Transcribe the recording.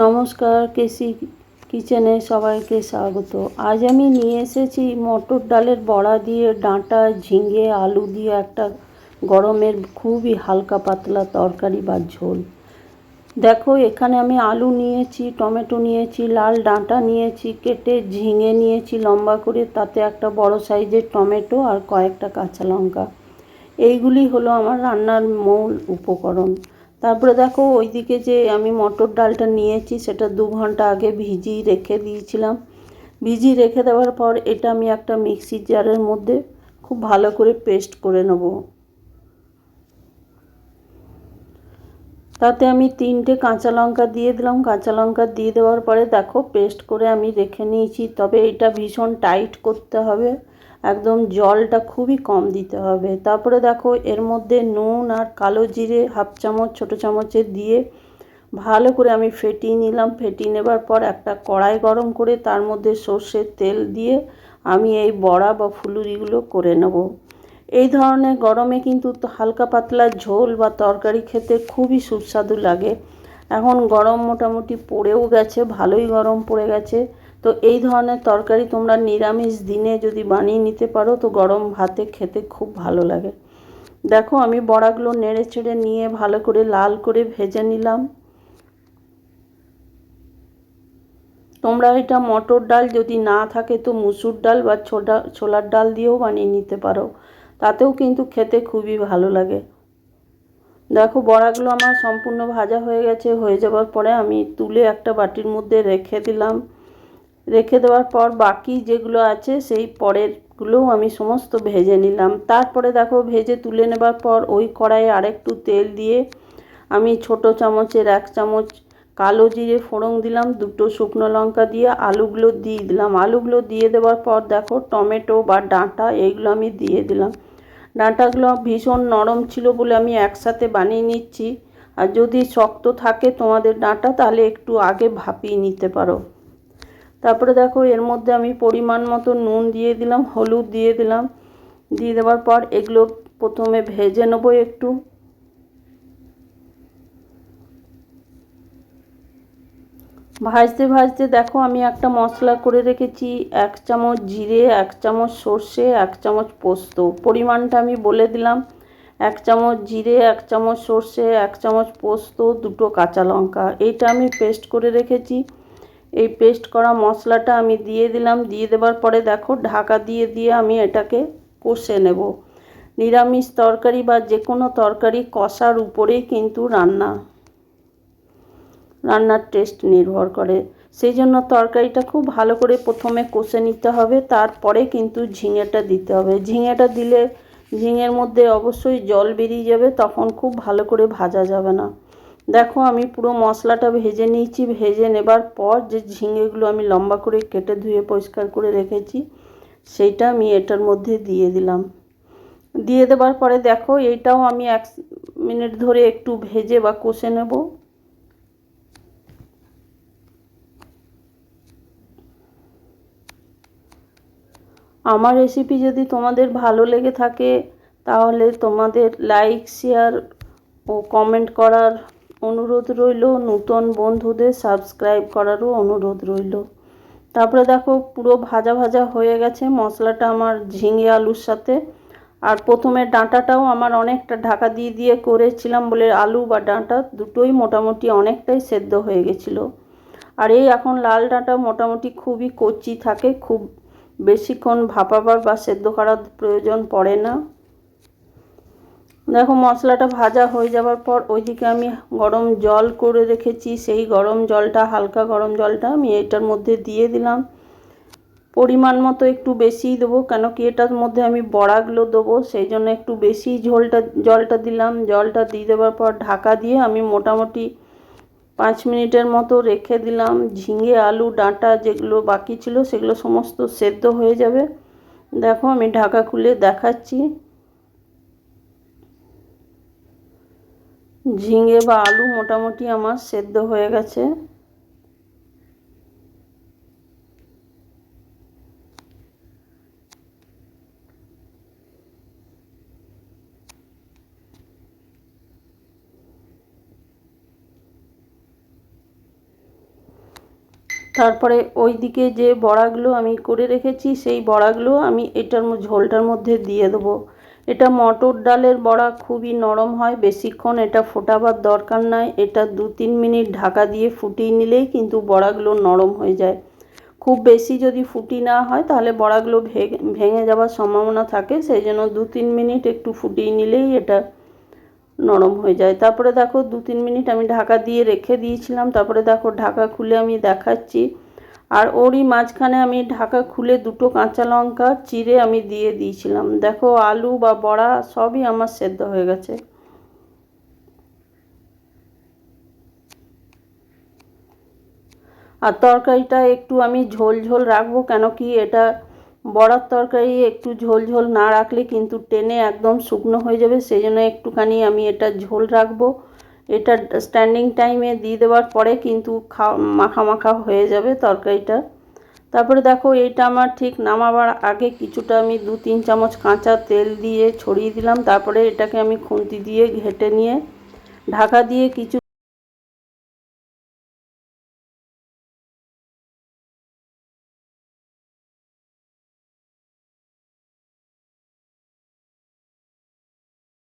নমস্কার, কেসি কিচেনে সবাইকে স্বাগত। আজ আমি নিয়ে এসেছি মটর ডালের বড়া দিয়ে ডাঁটা, ঝিঙে, আলু দিয়ে একটা গরমের খুবই হালকা পাতলা তরকারি বা ঝোল। দেখো, এখানে আমি আলু নিয়েছি, টমেটো নিয়েছি, লাল ডাঁটা নিয়েছি, কেটে ঝিঙে নিয়েছি লম্বা করে, তাতে একটা বড় সাইজের টমেটো আর কয়েকটা কাঁচা লঙ্কা। এইগুলি হলো আমার রান্নার মূল উপকরণ। তারপরে দেখো ওইদিকে যে আমি মটর ডালটা নিয়েছি, সেটা দু ঘণ্টা আগে ভিজিয়ে রেখে দিয়েছিলাম। ভিজিয়ে রেখে দেওয়ার পর এটা আমি একটা মিক্সির জারের মধ্যে খুব ভালো করে পেস্ট করে নেব। তাতে আমি তিনটে কাঁচা লঙ্কা দিয়ে দিলাম। কাঁচা লঙ্কা দিয়ে দেওয়ার পরে দেখো পেস্ট করে আমি রেখে নিয়েছি, তবে এটা ভীষণ টাইট করতে হবে। একদম জলটা খুবই কম দিতে হবে। তারপরে দেখো, এর মধ্যে নুন আর কালো জিরে হাফ চামচ, ছোটো চামচে দিয়ে ভালো করে আমি ফেটিয়ে নিলাম। ফেটিয়ে নেবার পর একটা কড়াই গরম করে তার মধ্যে সর্ষের তেল দিয়ে আমি এই বড়া বা ফুলুরিগুলো করে নেব। এই ধরনের গরমে কিন্তু হালকা পাতলা ঝোল বা তরকারি খেতে খুবই সুস্বাদু লাগে। এখন গরম মোটামুটি পড়েও গেছে, ভালোই গরম পড়ে গেছে। তো এই ধরনের তরকারি তোমরা নিরামিষ দিনে যদি বানিয়ে নিতে পারো, তো গরম ভাতে খেতে খুব ভালো লাগে। দেখো, আমি বড়াগুলো নেড়ে চেড়ে নিয়ে ভালো করে লাল করে ভেজে নিলাম। তোমরা এটা মটর ডাল যদি না থাকে, তো মুসুর ডাল বা ছোটা ছোলার ডাল দিয়েও বানিয়ে নিতে পারো। তাতেও কিন্তু খেতে খুবই ভালো লাগে। দেখো, বড়াগুলো আমার সম্পূর্ণ ভাজা হয়ে গেছে। হয়ে যাওয়ার পরে আমি তুলে একটা বাটির মধ্যে রেখে দিলাম। রেখে দেওয়ার পর বাকি যেগুলো আছে সেই পরেরগুলোও আমি সমস্ত ভেজে নিলাম। তারপরে দেখো ভেজে তুলে নেবার পর ওই কড়াইয়ে আরেকটু তেল দিয়ে আমি ছোট চামচের এক চামচ কালো জিরে ফোড়ন দিলাম, দুটো শুকনো লঙ্কা দিয়ে আলুগুলো দিয়ে দিলাম। আলুগুলো দিয়ে দেওয়ার পর দেখো টমেটো বা ডাঁটা এইগুলো আমি দিয়ে দিলাম। ডাঁটাগুলো ভীষণ নরম ছিল বলে আমি একসাথে বানিয়ে নিচ্ছি। আর যদি শক্ত থাকে তোমাদের ডাঁটা তাহলে একটু আগে ভাপিয়ে নিতে পারো। তারপরে দেখো এর মধ্যে আমি পরিমাণ মতো নুন দিয়ে দিলাম, হলুদ দিয়ে দিলাম। দিয়ে দেওয়ার পর এগুলো প্রথমে ভেজে নেব একটু। ভাজতে ভাজতে দেখো আমি একটা মশলা করে রেখেছি, এক চামচ জিরে, এক চামচ সর্ষে, এক চামচ পোস্ত। পরিমাণটা আমি বলে দিলাম, এক চামচ জিরে, এক চামচ সর্ষে, এক চামচ পোস্ত, দুটো কাঁচা লঙ্কা। এইটা আমি পেস্ট করে রেখেছি। এই পেস্ট করা মশলাটা আমি দিয়ে দিলাম। দিয়ে দেওয়ার পরে দেখো, ঢাকা দিয়ে দিয়ে আমি এটাকে কষে নেব। নিরামিষ তরকারি বা যে কোনো তরকারি কষার উপরেই কিন্তু রান্না, রান্নার টেস্ট নির্ভর করে। সেই জন্য তরকারিটা খুব ভালো করে প্রথমে কষে নিতে হবে, তারপরে কিন্তু ঝিঙেটা দিতে হবে। ঝিঙেটা দিলে, ঝিঙের মধ্যে অবশ্যই জল বেরিয়ে যাবে, তখন খুব ভালো করে ভাজা যাবে না। দেখো, আমি পুরো মশলাটা ভেজে নিয়েছি। ভেজে নেবার পর যে ঝিঙেগুলো আমি লম্বা করে কেটে ধুয়ে পরিষ্কার করে রেখেছি, সেইটা আমি এটার মধ্যে দিয়ে দিলাম। দিয়ে দেবার পরে দেখো, এইটাও আমি এক মিনিট ধরে একটু ভেজে বা কষে নেব। আমার রেসিপি যদি তোমাদের ভালো লেগে থাকে, তাহলে তোমাদের লাইক শেয়ার ও কমেন্ট করার অনুরোধ রইল। নূতন বন্ধুদের সাবস্ক্রাইব করারও অনুরোধ রইল। তারপরে দেখো, পুরো ভাজা ভাজা হয়ে গেছে। মশলাটা আমার ঝিঙে আলুর সাথে। আর প্রথমে ডাঁটাটাও আমার অনেকটা ঢাকা দিয়ে দিয়ে করেছিলাম বলে আলু বা ডাঁটা দুটোই মোটামুটি অনেকটাই সেদ্ধ হয়ে গেছিল। আর এই এখন লাল ডাঁটা মোটামুটি খুবই কচি থাকে, খুব বেশিক্ষণ ভাপাবার বা সেদ্ধ করার প্রয়োজন পড়ে না। দেখো মশলাটা ভাজা হয়ে যাওয়ার পর ওইদিকে আমি গরম জল করে রেখেছি। সেই গরম জলটা, হালকা গরম জলটা আমি এটার মধ্যে দিয়ে দিলাম। পরিমাণ মতো একটু বেশিই দেবো, কেন কি এটার মধ্যে আমি বড়াগুলো দেবো, সেই জন্য একটু বেশি ঝোলটা, জলটা দিলাম। জলটা দিয়ে দেওয়ার পর ঢাকা দিয়ে আমি মোটামুটি পাঁচ মিনিটের মতো রেখে দিলাম। ঝিঙে, আলু, ডাঁটা যেগুলো বাকি ছিল সেগুলো সমস্ত সেদ্ধ হয়ে যাবে। দেখো আমি ঢাকা খুলে দেখাচ্ছি। ঝিঙে বা আলু মোটামুটি আমার সেদ্ধ হয়ে গেছে। তারপরে ওই দিকে যে বড়াগুলো আমি করে রেখেছি, সেই বড়াগুলো আমি এটার ঝোলটার মধ্যে দিয়ে দেবো। এটা মটর ডালের বড়া, খুবই নরম হয়, বেশিক্ষণ এটা ফোটাবার দরকার নাই। এটা দু তিন মিনিট ঢাকা দিয়ে ফুটিয়ে নিলেই কিন্তু বড়াগুলো নরম হয়ে যায়। খুব বেশি যদি ফুটি না হয়, তাহলে বড়াগুলো ভেঙে ভেঙে যাওয়ার সম্ভাবনা থাকে সেই জন্য দু তিন মিনিট একটু ফুটিয়ে নিলেই এটা নরম হয়ে যায়। তারপরে দেখো, দু তিন মিনিট আমি ঢাকা দিয়ে রেখে দিয়েছিলাম। তারপরে দেখো, ঢাকা খুলে আমি দেখাচ্ছি। আর ওরই মাঝখানে আমি ঢাকা খুলে দুটো কাঁচা লঙ্কা চিড়ে আমি দিয়ে দিয়েছিলাম। দেখো, আলু বা বড়া সবই আমার সেদ্ধ হয়ে গেছে। আর তরকারিটা একটু আমি ঝোল ঝোল রাখব কেন কি এটা বড়ার তরকারি একটু ঝোল ঝোল না রাখলে কিন্তু টেনে একদম শুকনো হয়ে যাবে। সেই জন্য একটুখানি আমি এটা ঝোল রাখব। এটা স্ট্যান্ডিং টাইমে দিয়ে দেওয়ার পরে কিন্তু মাখা মাখা হয়ে যাবে তরকারিটা। তারপরে দেখো এটা আমার ঠিক নামাবার আগে কিছুটা আমি দু তিন চামচ কাঁচা তেল দিয়ে ছড়িয়ে দিলাম। তারপরে এটাকে আমি খুন্তি দিয়ে ঘেটে নিয়ে ঢাকা দিয়ে কিছু